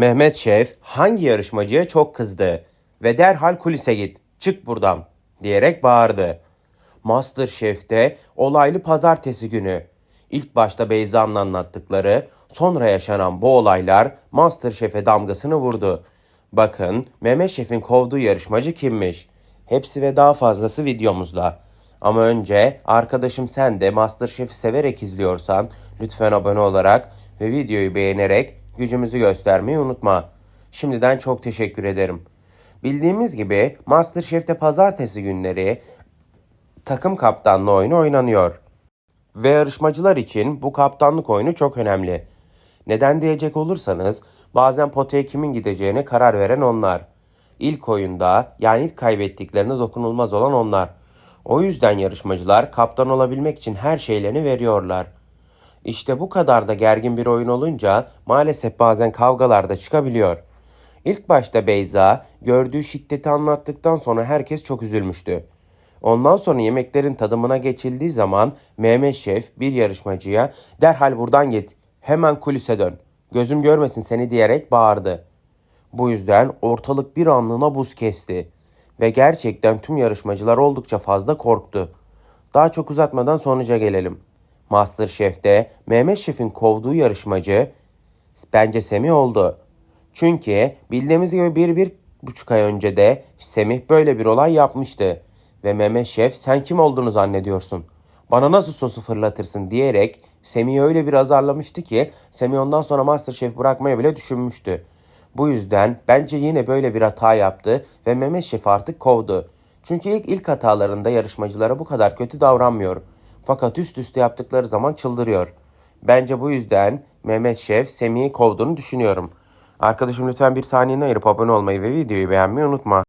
Mehmet Şef hangi yarışmacıya çok kızdı ve derhal kulise git, çık buradan diyerek bağırdı. Masterchef'te olaylı pazartesi günü. İlk başta Beyza'nın anlattıkları, sonra yaşanan bu olaylar Masterchef'e damgasını vurdu. Bakın Mehmet Şef'in kovduğu yarışmacı kimmiş? Hepsi ve daha fazlası videomuzda. Ama önce arkadaşım sen de Masterchef'i severek izliyorsan lütfen abone olarak ve videoyu beğenerek gücümüzü göstermeyi unutma. Şimdiden çok teşekkür ederim. Bildiğimiz gibi Masterchef'te pazartesi günleri takım kaptanlığı oyunu oynanıyor. Ve yarışmacılar için bu kaptanlık oyunu çok önemli. Neden diyecek olursanız bazen potaya kimin gideceğine karar veren onlar. İlk oyunda yani ilk kaybettiklerinde dokunulmaz olan onlar. O yüzden yarışmacılar kaptan olabilmek için her şeylerini veriyorlar. İşte bu kadar da gergin bir oyun olunca maalesef bazen kavgalar da çıkabiliyor. İlk başta Beyza gördüğü şiddeti anlattıktan sonra herkes çok üzülmüştü. Ondan sonra yemeklerin tadımına geçildiği zaman Mehmet Şef bir yarışmacıya derhal buradan git, hemen kulise dön, gözüm görmesin seni diyerek bağırdı. Bu yüzden ortalık bir anlığına buz kesti ve gerçekten tüm yarışmacılar oldukça fazla korktu. Daha çok uzatmadan sonuca gelelim. Masterchef'te Mehmet Şef'in kovduğu yarışmacı bence Semih oldu. Çünkü bildiğimiz gibi bir, bir buçuk ay önce de Semih böyle bir olay yapmıştı. Ve Mehmet Şef sen kim olduğunu zannediyorsun? Bana nasıl sosu fırlatırsın diyerek Semih'i öyle bir azarlamıştı ki Semih ondan sonra Masterchef bırakmaya bile düşünmüştü. Bu yüzden bence yine böyle bir hata yaptı ve Mehmet Şef artık kovdu. Çünkü ilk ilk hatalarında yarışmacılara bu kadar kötü davranmıyor. Fakat üst üste yaptıkları zaman çıldırıyor. Bence bu yüzden Mehmet Şef Semih'i kovduğunu düşünüyorum. Arkadaşım lütfen bir saniyeni ayırıp abone olmayı ve videoyu beğenmeyi unutma.